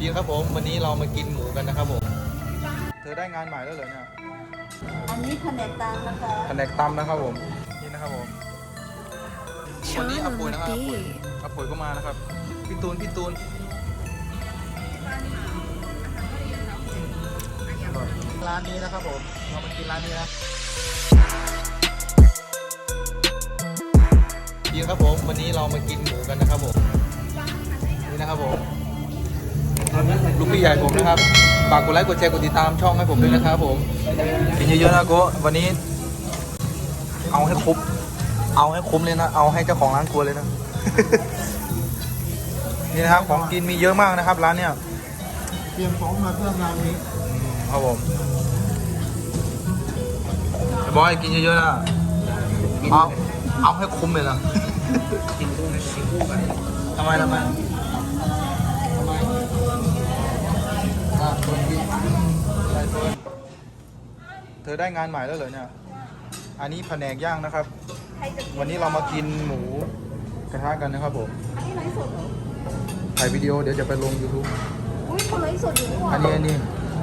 ดีครับผมวันนี้เรามากินหมูกันนะครับผม เธอได้งานใหม่แล้วเหรอเนี่ยอันนี้แผนกตามนะคะแผนกตำนะครับผมนี่นะครับผมวันนี้อาปุยนะครับอาปุยอาปุยก็มานะครับพี่ตูนพี่ตูนร้านนี้นะครับผมเรามากินร้านนี้นะดีครับผมวันนี้เรามากินหมูกันนะครับผมนี่นะครับผม ลูกพี่ใหญ่ผมนะครับฝากกดไลค์กดแชร์กดติดตามช่องให้ผมด้วยนะครับผมกินเยอะๆนะโกะวันนี้ เอาให้คุ้มเอาให้คุ้มเลยนะ เอาให้เจ้าของร้านกลัวเลยนะ นี่นะครับของกินมีเยอะมากนะครับ ร้านเนี้ยเตรียมของมาเพื่องานนี้ครับผมไอ้บอยกินเยอะๆนะเอาเอาให้คุ้มเลยนะกินคู่กินคู่กันทำไมทำไมทำไมอะคนกินได้ เฟิร์นเธอได้งานใหม่แล้วเหรอเนี่ย อันนี้แผนกย่างนะครับใครจะกินวันนี้เรามากินหมูกระทะกันนะครับผม อันนี้ไลฟ์สดเหรอ ถ่ายวิดีโอเดี๋ยวจะไปลง YouTube อุ้ยเขาไลฟ์สดอยู่นี่หว่าอันนี้อันนี้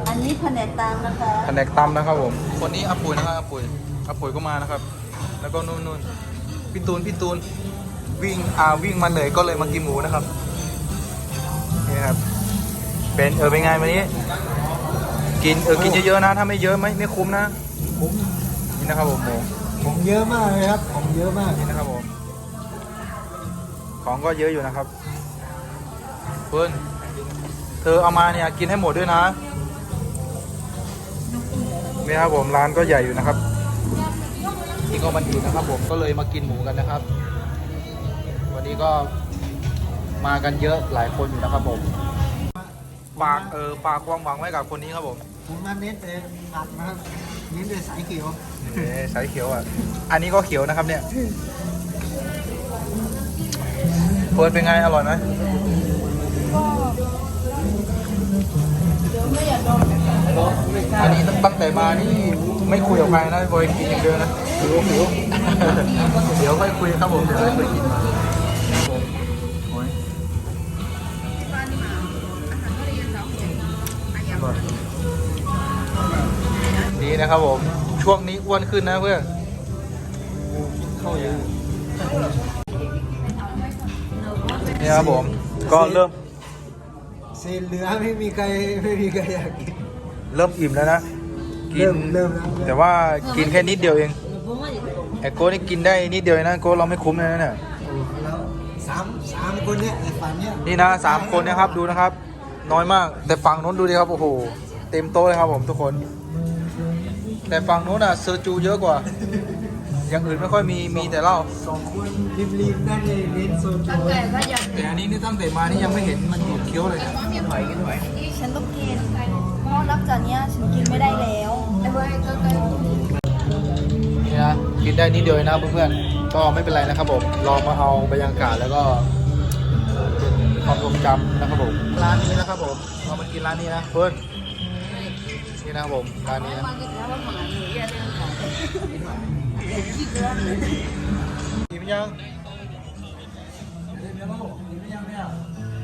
อันนี้แผนกตามนะคะ แผนกตำนะครับผม คนนี้อาปุ๋ยนะครับอาปุ๋ยอาปุ๋ยก็มานะครับ แล้วก็นู่นนู่นพี่ตูนพี่ตูนวิ่งอ่าวิ่งมาเหนื่อยก็เลยมากินหมูนะครับนี่นะครับ เป็นเออเป็นไงวันนี้ กินเออกินเยอะๆนะ ถ้าไม่เยอะไม่ไม่คุ้มนะผมนี่นะครับผมหมูของเยอะมากเลยครับของเยอะมากนี่นะครับผมของก็เยอะอยู่นะครับเพื่อนเธอเอามาเนี่ยกินให้หมดด้วยนะนี่ครับผมร้านก็ใหญ่อยู่นะครับนี่ก็มันอยู่นะครับผมก็เลยมากินหมูกันนะครับ วันนี้ก็มากันเยอะหลายคนอยู่นะครับผม ฝากเออฝากความหวังไว้กับคนนี้ครับผมผมมาเน้นแต่ผัดนะครับเน้นแต่สายเขียวเอ๊ะสายเขียวอะ อันนี้ก็เขียวนะครับเนี่ยเฟิร์นเป็นไง อร่อยไหมเดี๋ยวไม่อยากโดนอันนี้ตั้งแต่มานี่ไม่คุยกับใครนะบอยกินอย่างเดียวนะหิวหิวเดี๋ยวค่อยคุยครับผม เดี๋ยวค่อยคุยกินโอ้ ดีนะครับผม ช่วงนี้อ้วนขึ้นนะเพื่อนเข้าเยอะนี่ครับผม ก็เริ่มเศษเหลือไม่มีใครไม่มีใครอยากกิน เริ่มอิ่มแล้วนะกิเริ่นมเริ่มแล้วแต่ว่ากินแค่นิดเดียวเองไอ้โก้นี่กินได้นิดเดียวเองนะโก้เราไม่คุ้มเลยนะเนี่ยโอ้แล้วสามสามคนเนี้ยในฝันเนี้ยนี่นะสามคนนะครับดูนะครับ น้อยมาก แต่ฝั่งนู้นดูดิครับ โอ้โห เต็มโต๊ะเลยครับผมทุกคน แต่ฝั่งนู้นอะเซอร์จูเยอะกว่า อย่างอื่นไม่ค่อยมี มีแต่เหล้าสองคนริมริมๆนั่นเลยเน้นโซนตั้งแต่ก็อยากแต่อันนี้นี่ตั้งแต่มานี่ยังไม่เห็นมันดูดเคี้ยวเลยนะฉันต้องกินเพราะนับจากเนี้ยฉันกินไม่ได้แล้วไอ้เว้ยก็ก็นี่นะกินได้นิดเดียวเองนะเพื่อนๆก็ไม่เป็นไรนะครับผมลองมาเอาบรรยากาศแล้วก็เป็น ความทรงจำนะครับผม ร้านนี้นะครับผมเรามากินร้านนี้นะเพื่อนนี่นะครับผมร้านนี้นะกินยังกินยังกินยังเนี่ย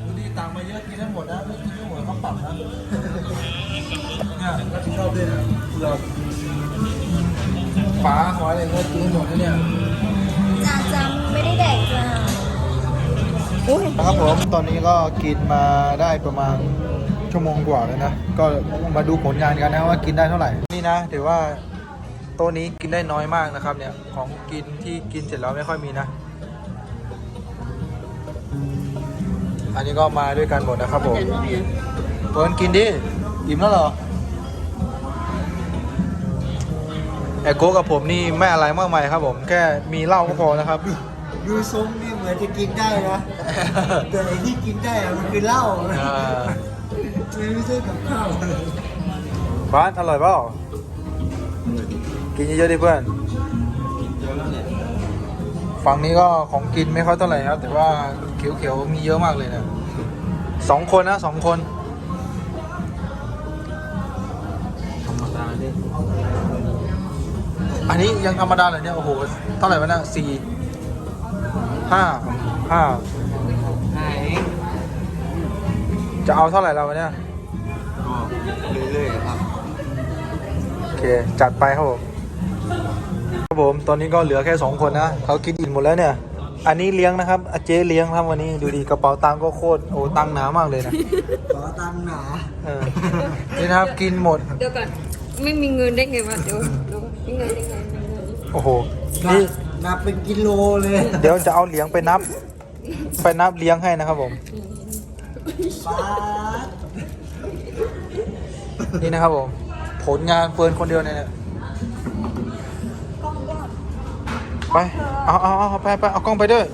ดูดีตังค์มาเยอะกินทั้งหมดนะไม่กินทั้งหมดเขาปรับนะเนี่ยรับผิดชอบด้วยนะเราฝาหอยอะไรเงี้ยกินทั้งหมดนะเนี่ย นะครับผมตอนนี้ก็กินมาได้ประมาณชั่วโมงกว่าแล้วนะ ก็มาดูผลงานกันนะว่ากินได้เท่าไหร่ นี่นะถือว่าโต๊ะนี้กินได้น้อยมากนะครับ เนี่ยของกินที่กินเสร็จแล้วไม่ค่อยมีนะ อันนี้ก็มาด้วยกันหมดนะครับผมเฟิร์นกินดิอิ่มแล้วเหรอไอโก้กับผมนี่ไม่อะไรมากมายครับผมแค่มีเหล้าก็พอนะครับดูส้ม อนจะกินได้นะ แต่ไอ้ที่กินได้อะมันคือเหล้านะอ่ามันไม่ใช่กับข้าวบ้านอร่อยเปล่ากินเยอะๆดิเพื่อน ฝั่งนี้ก็ของกินไม่ค่อยเท่าไหร่ครับ แต่ว่าเขียวๆมีเยอะมากเลยนะสองคนนะสองคนธรรมดาดิอันนี้ยังธรรมดาเลยเนี่ยโอ้โหเท่าไหร่วะเนี่ยสี่ ห้าห้าหายจะเอาเท่าไหร่เราวันเนี้ยก็เรื่อยๆครับ โอเค จัดไปครับผม ครับผม ตอนนี้ก็เหลือแค่สองคนนะ เขากินอิ่มหมดแล้วเนี่ย อันนี้เลี้ยงนะครับอาเจ๊เลี้ยงครับวันนี้ดูดีกระเป๋าตังค์ก็โคตรโอ้ตังค์หนามากเลยนะขอตังค์หนาเออนี่นะครับกินหมด เดี๋ยวก่อน ไม่มีเงินได้ไงวะเดี๋ยวเดี๋ยวมีเงินได้ไงมีเงินโอ้โหนั นับเป็นกิโลเลยเดี๋ยวจะเอาเหลียงไปนับ ไปนับเลี้ยงให้นะครับผม ป้าดนี่นะครับผม ผลงานเฟิร์นคนเดียวเนี่ยไป เอาเอาเอาไปไปเอากล้องไปด้วย